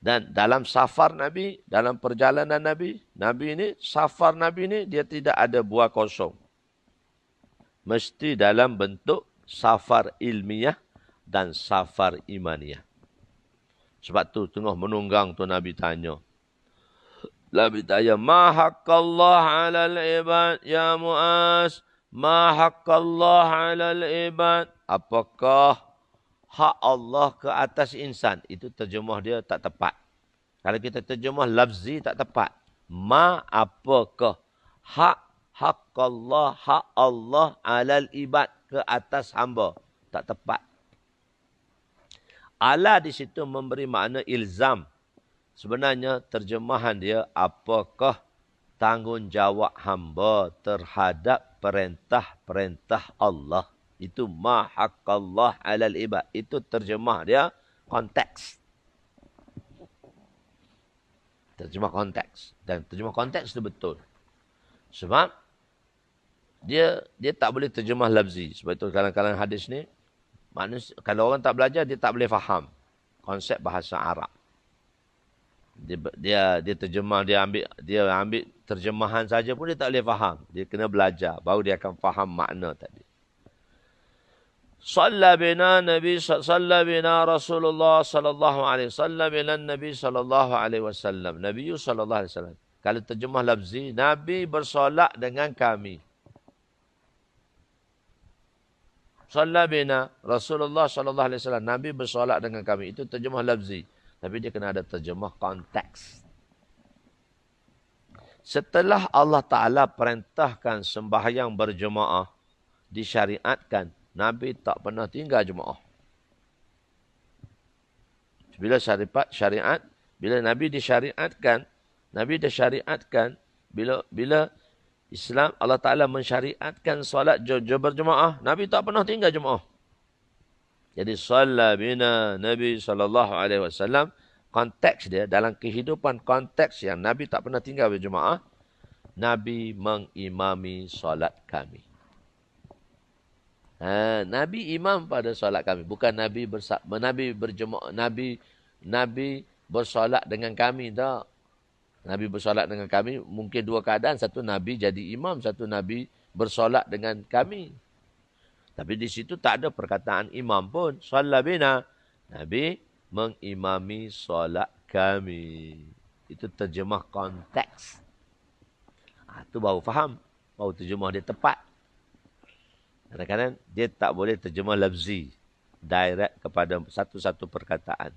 Dan dalam safar Nabi, dalam perjalanan Nabi, Nabi ini, safar Nabi ini, dia tidak ada buah kosong. Mesti dalam bentuk safar ilmiah dan safar imaniah. Sebab tu tengah menunggang tu Nabi tanya. Nabi tanya, Ma haqqallah ala al-ibad ya Mu'az? Ma haqqallah ala al-ibad? Apakah hak Allah ke atas insan. Itu terjemah dia tak tepat. Kalau kita terjemah lafzi tak tepat. Ma apakah hak hak Allah, hak Allah alal ibad ke atas hamba. Tak tepat. Allah di situ memberi makna ilzam. Sebenarnya terjemahan dia apakah tanggungjawab hamba terhadap perintah-perintah Allah itu ma haqqallah alal ibad. Itu terjemah dia konteks. Terjemah konteks. Dan terjemah konteks itu betul. Sebab dia dia tak boleh terjemah lafzi. Sebab itu kadang-kadang hadis ni manusia, kalau orang tak belajar dia tak boleh faham konsep bahasa Arab. Dia dia dia terjemah dia ambil dia ambil terjemahan saja pun dia tak boleh faham. Dia kena belajar baru dia akan faham makna tadi. صلى بنا نبي صلى بنا رسول الله صلى الله عليه وسلم بنا النبي صلى الله عليه وسلم نبي صلى الله عليه وسلم kalau terjemah lafzi nabi bersolat dengan kami Salla bina Rasulullah sallallahu alaihi wasallam Nabi bersolat dengan kami itu terjemah lafzi tapi dia kena ada terjemah konteks Setelah Allah Taala perintahkan sembahyang berjemaah disyariatkan Nabi tak pernah tinggal jemaah. Bila syariat, syariat, bila Nabi disyariatkan, Nabi disyariatkan, bila bila Islam Allah Taala mensyariatkan solat berjemaah, Nabi tak pernah tinggal jemaah. Jadi solat bina Nabi sallallahu alaihi wasallam konteks dia dalam kehidupan konteks yang Nabi tak pernah tinggal berjemaah, Nabi mengimami solat kami. Ha, Nabi imam pada solat kami. Bukan Nabi bersa Nabi berjemaah. Nabi Nabi bersolat dengan kami. Tak. Nabi bersolat dengan kami. Mungkin dua keadaan. Satu Nabi jadi imam. Satu Nabi bersolat dengan kami. Tapi di situ tak ada perkataan imam pun. Salat bina. Nabi mengimami solat kami. Itu terjemah konteks. Ha, itu baru faham. Baru terjemah dia tepat. Kadang-kadang dia tak boleh terjemah lafzi. Direct kepada satu-satu perkataan.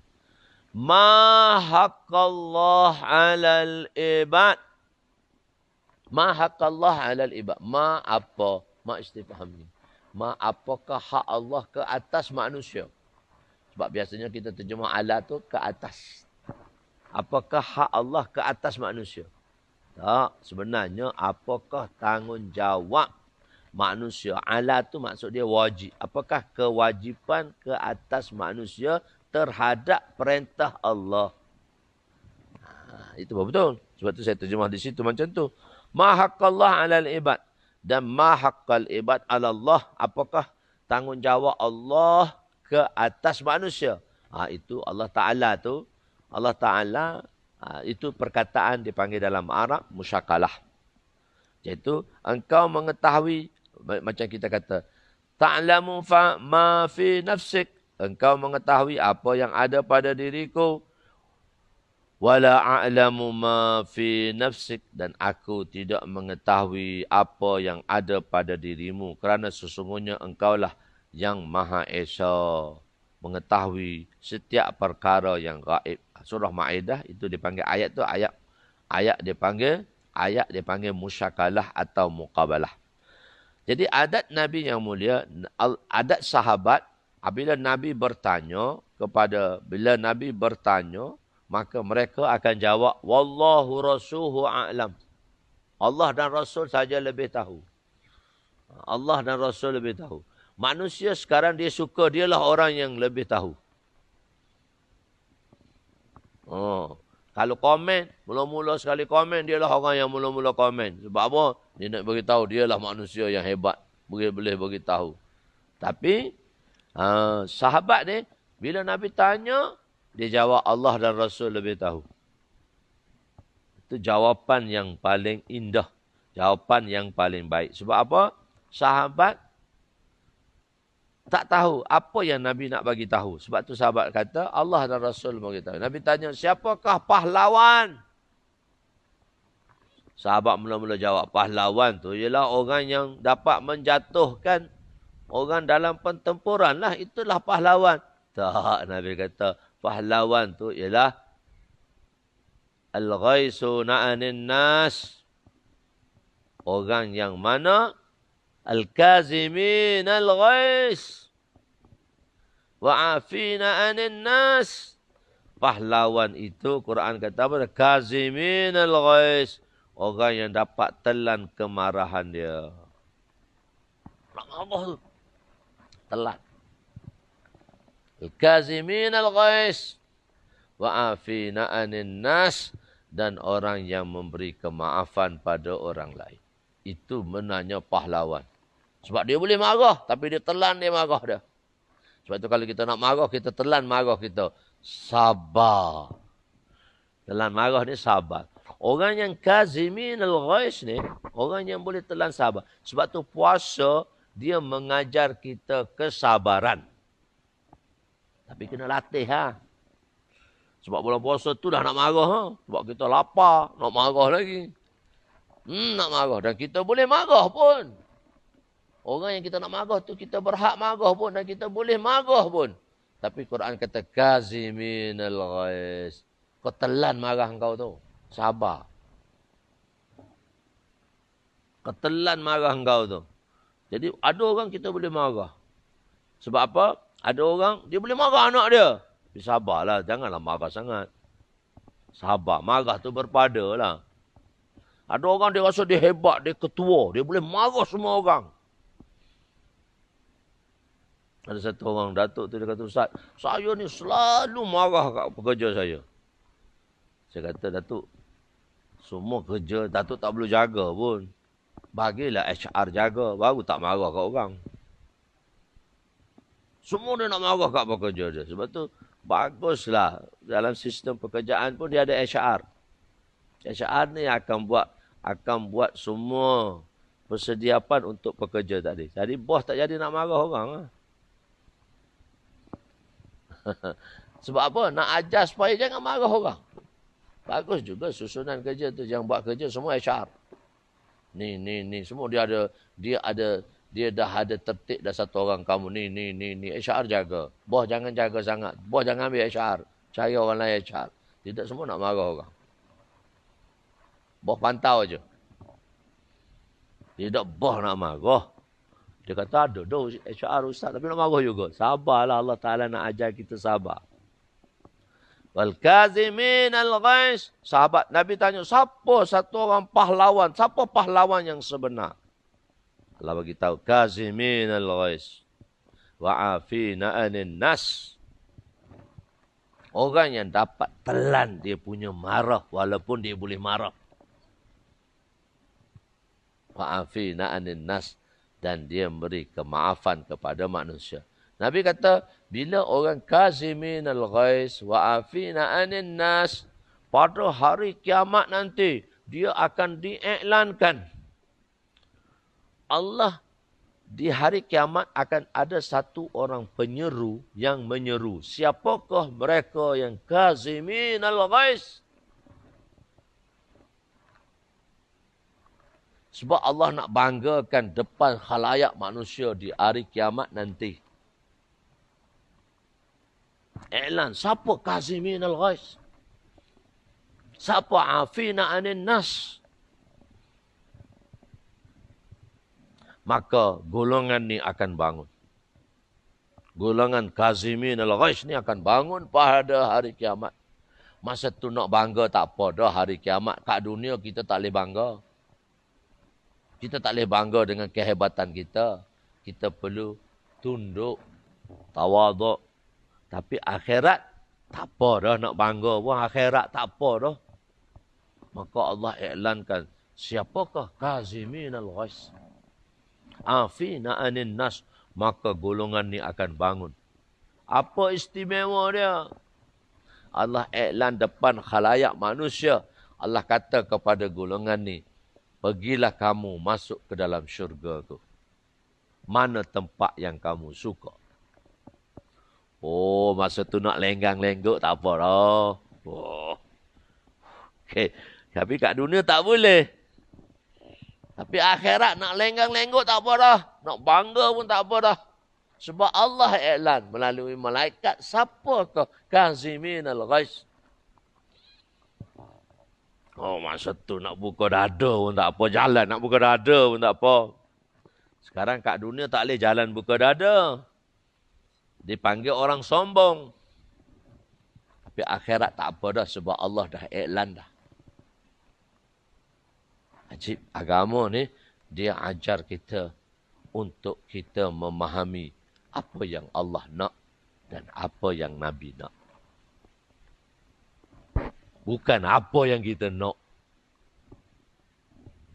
Ma haqqallah alal ibad. Ma haqqallah alal ibad. Ma apa? Ma istifham ni. Ma apakah hak Allah ke atas manusia? Sebab biasanya kita terjemah ala tu ke atas. Apakah hak Allah ke atas manusia? Tak. Sebenarnya apakah tanggungjawab manusia. Ala tu maksud dia wajib. Apakah kewajipan ke atas manusia terhadap perintah Allah? Ha, itu betul. Sebab tu saya terjemah di situ macam tu. Haqqallah alal ibad. Dan ma haqqal ibad ala Allah. Apakah tanggungjawab Allah ke atas manusia? Ha, itu Allah Ta'ala tu. Allah Ta'ala ha, itu perkataan dipanggil dalam Arab musyakalah. Iaitu engkau mengetahui macam kita kata ta'lamu fa ma fi nafsik. Engkau mengetahui apa yang ada pada diriku. Wala a'lamu ma fi nafsik. Dan aku tidak mengetahui apa yang ada pada dirimu kerana sesungguhnya engkaulah yang maha esa mengetahui setiap perkara yang gaib. Surah maidah itu dipanggil ayat tu ayat ayat dipanggil ayat dipanggil musyakalah atau muqabalah jadi adat Nabi yang mulia, adat sahabat, apabila Nabi bertanya kepada, bila Nabi bertanya, maka mereka akan jawab, Wallahu rasuhu a'lam. Allah dan Rasul saja lebih tahu. Allah dan Rasul lebih tahu. Manusia sekarang dia suka, dialah orang yang lebih tahu. Oh. Kalau komen, mula-mula sekali komen, dialah orang yang mula-mula komen. Sebab apa? Dia nak beritahu, dialah manusia yang hebat. Boleh boleh beritahu. Tapi, uh, sahabat ni, bila Nabi tanya, Dia jawab Allah dan Rasul lebih tahu. Itu jawapan yang paling indah. Jawapan yang paling baik. Sebab apa? Sahabat tak tahu apa yang Nabi nak bagi tahu. Sebab tu sahabat kata Allah dan Rasul bagi tahu. Nabi tanya, siapakah pahlawan? Sahabat mula-mula jawab, pahlawan tu ialah orang yang dapat menjatuhkan orang dalam pertempuran lah. Itulah pahlawan. Tak, Nabi kata, pahlawan tu ialah Al-Ghaisu na'anin nas. Orang yang mana? Al-Kazimin al-Ghais. Wa'afina anin nas. Pahlawan itu Quran kata apa? Kazimin al-Ghais. Orang yang dapat telan kemarahan dia. Apa tu? Telan. Al-Kazimin al-Ghais. Wa'afina anin nas. Dan orang yang memberi kemaafan pada orang lain. Itu menanya pahlawan. Sebab dia boleh marah. Tapi dia telan dia marah dia. Sebab itu kalau kita nak marah, kita telan marah kita. Sabar. Telan marah ni sabar. Orang yang kazimin al-ghais ni, orang yang boleh telan sabar. Sebab tu puasa, dia mengajar kita kesabaran. Tapi kena latih ha. Sebab bulan puasa tu dah nak marah ha. Sebab kita lapar, nak marah lagi. Hmm, nak marah. Dan kita boleh marah pun. Orang yang kita nak marah tu, kita berhak marah pun. Dan kita boleh marah pun. Tapi Quran kata, kazimin al-ghais. Kau telan marah kau tu. Sabar. Ketelan marah engkau tu. Jadi ada orang kita boleh marah. Sebab apa? Ada orang dia boleh marah anak dia. Tapi sabarlah. Janganlah marah sangat. Sabar. Marah tu berpada lah. Ada orang dia rasa dia hebat. Dia ketua. Dia boleh marah semua orang. Ada satu orang datuk tu dia kata, Ustaz, saya ni selalu marah kat pekerja saya. Saya kata, Datuk, semua kerja Datuk tak perlu jaga pun. Bagilah HR jaga. Baru tak marah kat orang. Semua dia nak marah kat pekerja dia. Sebab tu baguslah. Dalam sistem pekerjaan pun dia ada HR. HR ni akan buat akan buat semua persediaan untuk pekerja tadi. Jadi bos tak jadi nak marah orang. Lah. Sebab apa? Nak ajar supaya jangan marah orang. Bagus juga susunan kerja tu yang buat kerja semua HR. Ni ni ni semua dia ada dia ada dia dah ada tertib dah satu orang kamu ni ni ni ni HR jaga. Bos jangan jaga sangat. Bos jangan ambil HR. Cari orang lain HR. Tidak semua nak marah orang. Bos pantau aja. Tidak bos nak marah. Dia kata ada dah HR ustaz tapi nak marah juga. Sabarlah Allah Taala nak ajar kita sabar. Wal kazimin al ghais. Sahabat Nabi tanya, siapa satu orang pahlawan? Siapa pahlawan yang sebenar? Allah bagi tahu, kazimin al ghais. Wa afina anin nas. Orang yang dapat telan dia punya marah walaupun dia boleh marah. Wa afina anin nas dan dia memberi kemaafan kepada manusia. Nabi kata, bila orang kazimin al-ghais wa afina anin nas, pada hari kiamat nanti, dia akan diiklankan. Allah di hari kiamat akan ada satu orang penyeru yang menyeru. Siapakah mereka yang kazimin al-ghais? Sebab Allah nak banggakan depan khalayak manusia di hari kiamat nanti. I'lan. Siapa Kazimin al-Ghais? Siapa Afina anin nas? Maka golongan ni akan bangun. Golongan Kazimin al-Ghais ni akan bangun pada hari kiamat. Masa tu nak bangga tak apa dah hari kiamat. Kat dunia kita tak boleh bangga. Kita tak boleh bangga dengan kehebatan kita. Kita perlu tunduk, tawaduk, tapi akhirat tak apa dah nak bangga pun akhirat tak apa dah. Maka Allah iklankan siapakah kazimin al-ghais. Afina anin nas maka golongan ni akan bangun. Apa istimewa dia? Allah iklan depan khalayak manusia. Allah kata kepada golongan ni, pergilah kamu masuk ke dalam syurga ku. Mana tempat yang kamu suka. Oh, masa tu nak lenggang-lengguk tak apa dah. Oh. Okay. Tapi kat dunia tak boleh. Tapi akhirat nak lenggang-lengguk tak apa dah. Nak bangga pun tak apa dah. Sebab Allah iklan melalui malaikat siapa ke kazimin al-ghais. Oh masa tu nak buka dada pun tak apa. Jalan nak buka dada pun tak apa. Sekarang kat dunia tak boleh jalan buka dada. Dipanggil orang sombong. Tapi akhirat tak apa dah sebab Allah dah iklan dah. Ajib agama ni dia ajar kita untuk kita memahami apa yang Allah nak dan apa yang Nabi nak. Bukan apa yang kita nak.